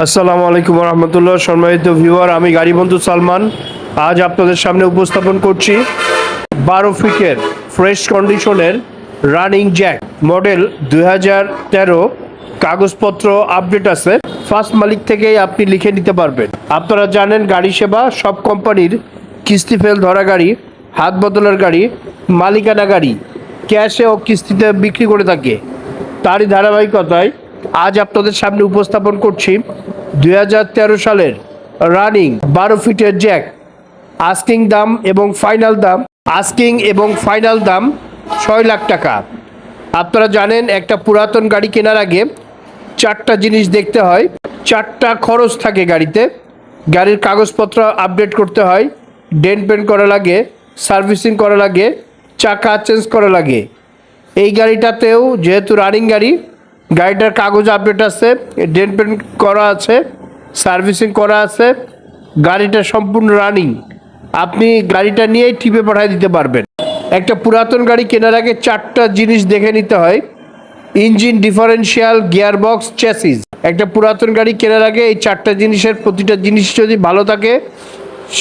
আসসালামু আলাইকুম রহমতুল্লাহ সম্মানিত ভিউয়ার, আমি গাড়ি বন্ধু সালমান। আজ আপনাদের সামনে উপস্থাপন করছি বারো ফিটের ফ্রেশ কন্ডিশনের রানিং জ্যাক মডেল দুই হাজার তেরো। কাগজপত্র আপডেট আছে, ফার্স্ট মালিক থেকেই আপনি লিখে নিতে পারবেন। আপনারা জানেন গাড়ি সেবা, সব কোম্পানির কিস্তি ফেল ধরা গাড়ি, হাত বদলের গাড়ি, মালিকানা গাড়ি, ক্যাশে ও কিস্তিতে বিক্রি করে থাকে। তারই ধারাবাহিকতায় আজ আপনাদের সামনে উপস্থাপন করছি দু হাজার তেরো সালের রানিং বারো ফিটের জ্যাক, আস্কিং দাম এবং ফাইনাল দাম, আস্কিং এবং ফাইনাল দাম ছয় লাখ টাকা। আপনারা জানেন, একটা পুরাতন গাড়ি কেনার আগে চারটা জিনিস দেখতে হয়, চারটা খরচ থাকে গাড়িতে। গাড়ির কাগজপত্র আপডেট করতে হয়, ডেন পেন করা লাগে, সার্ভিসিং করা লাগে, চাকা চেঞ্জ করা লাগে। এই গাড়িটাতেও যেহেতু রানিং গাড়ি গাড়িটার কাগজ আপডেট আছে ডেন পেন্ট করা আছে সার্ভিসিং করা আছে, গাড়িটা সম্পূর্ণ রানিং আপনি গাড়িটা নিয়েই টিপে পাঠিয়ে দিতে পারবেন। একটা পুরাতন গাড়ি কেনার আগে চারটা জিনিস দেখে নিতে হয়। ইঞ্জিন ডিফারেন্সিয়াল গিয়ারবক্স চ্যাসিস একটা পুরাতন গাড়ি কেনার আগে এই চারটা জিনিসের প্রতিটা জিনিস যদি ভালো থাকে,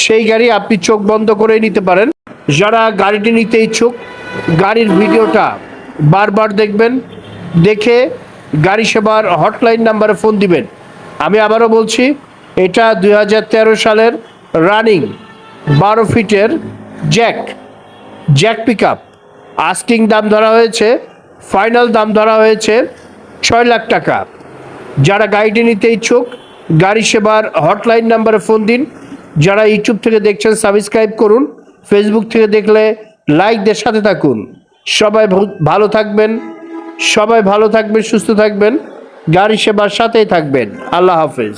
সেই গাড়ি আপনি চোখ বন্ধ করে নিতে পারেন। যারা গাড়িটি নিতে ইচ্ছুক, গাড়ির ভিডিওটা বারবার দেখবেন, দেখে গাড়ি সেবার হটলাইন নাম্বারে ফোন দিবেন। আমি আবারও বলছি, এটা দু হাজার তেরো সালের রানিং বারো ফিটের jack jack pick up asking দাম ধরা হয়েছে, ফাইনাল দাম ধরা হয়েছে ছয় লাখ টাকা। যারা গাড়িটি নিতে ইচ্ছুক, গাড়ি সেবার হটলাইন নাম্বারে ফোন দিন। যারা ইউটিউব থেকে দেখছেন, সাবস্ক্রাইব করুন। ফেসবুক থেকে দেখলে লাইক দিয়ে সাথে থাকুন। সবাই ভালো থাকবেন। সবাই ভালো থাকবেন সুস্থ থাকবেন গাড়ি সেবার সাথেই থাকবেন। আল্লাহ হাফেজ।